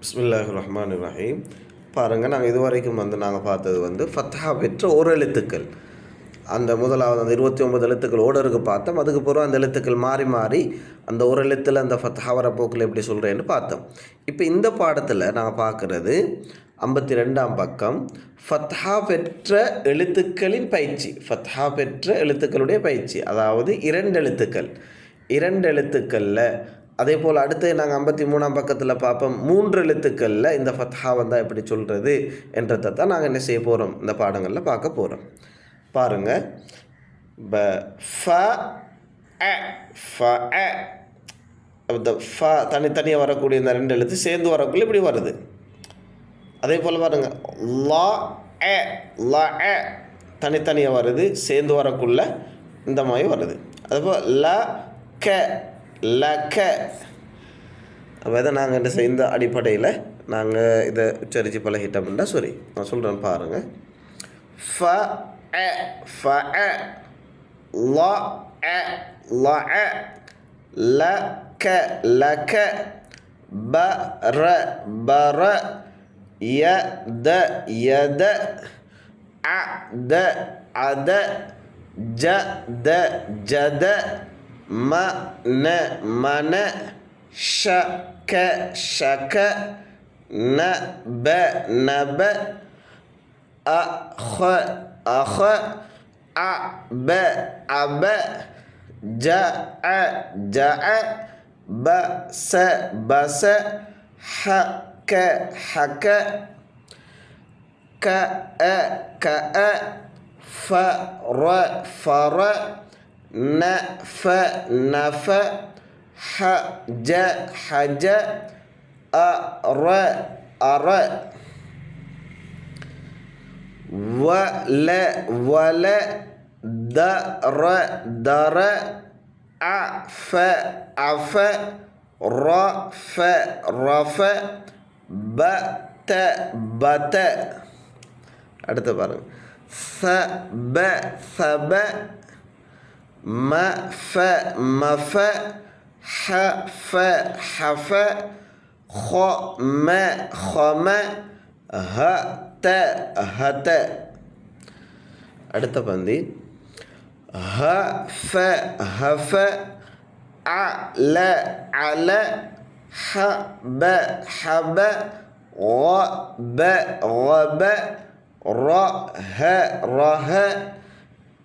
பிஸ்மில்லாஹ் ரஹ்மான் ரஹீம் பாருங்கள் நாங்கள் இதுவரைக்கும் வந்து நாங்கள் பார்த்தது வந்து ஃபத்தா பெற்ற ஒரு எழுத்துக்கள் அந்த முதலாவது அந்த இருபத்தி ஒம்பது எழுத்துக்கள் ஓடருக்கு பார்த்தோம் அதுக்கு பிறகு அந்த எழுத்துக்கள் மாறி மாறி அந்த ஒரு எழுத்தில் அந்த ஃபத்தா வர போக்கில் எப்படி சொல்கிறேன்னு பார்த்தோம் இப்போ இந்த பாடத்தில் நாங்கள் பார்க்குறது ஐம்பத்தி ரெண்டாம் பக்கம் ஃபத்ஹா பெற்ற எழுத்துக்களின் பயிற்சி ஃபத்ஹா பெற்ற எழுத்துக்களுடைய பயிற்சி அதாவது இரண்டு எழுத்துக்கள் இரண்டு எழுத்துக்களில் அதே போல் அடுத்து நாங்கள் ஐம்பத்தி மூணாம் பக்கத்தில் பார்ப்போம் மூன்று எழுத்துக்களில் இந்த ஃபத்ஹா வந்தால் எப்படி சொல்கிறது என்றதை தான் நாங்கள் என்ன செய்ய போகிறோம் இந்த பாடங்களில் பார்க்க போகிறோம் பாருங்கள் ப ஃப அ ஃப அ இந்த ஃப தனித்தனியாக வரக்கூடிய இந்த ரெண்டு எழுத்து சேர்ந்து வரக்குள்ள இப்படி வருது அதே போல் பாருங்கள் ல எ ல எ தனித்தனியாக வருது சேர்ந்து வரக்குள்ள இந்த மாதிரி வருது போல் ல க லக்க அப்போ இதை நாங்கள் என்ன செய்த இந்த அடிப்படையில் நாங்கள் இதை உச்சரித்து பழகிட்டோம்னா சாரி நான் சொல்கிறேன் பாருங்கள் ஃப எ ஃப அ ல எ ல அ ல க ல க ப ர ப ர ய த ய த அ த அ த ஜ த ஜ த மன மன ஷக ஷக நப நப أخ أخ أب أب جاء جاء بس بس حك حك ف ر فر فر ن ف نف ح ج حج أ ر أر ول ول در در عف عف رف رف பத்த பத்த அடுத்து பாருங்க சப சப م ف مف ح ف حف خ م خم ஹ த ஹத அடுத்த பந்தி ஹ ஃப ஹஃப அ ல அல ஹ ப ஹப غ ب غب ر ه ره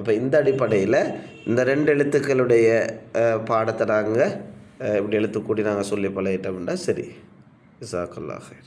அப்போ இந்த அடிப்படையில் இந்த ரெண்டு எழுத்துக்களுடைய பாடத்தை நாங்கள் இப்படி எழுத்துக்கூடி நாங்கள் சொல்லி பழகிட்டோம்னா சரி இசாக்கல்லாக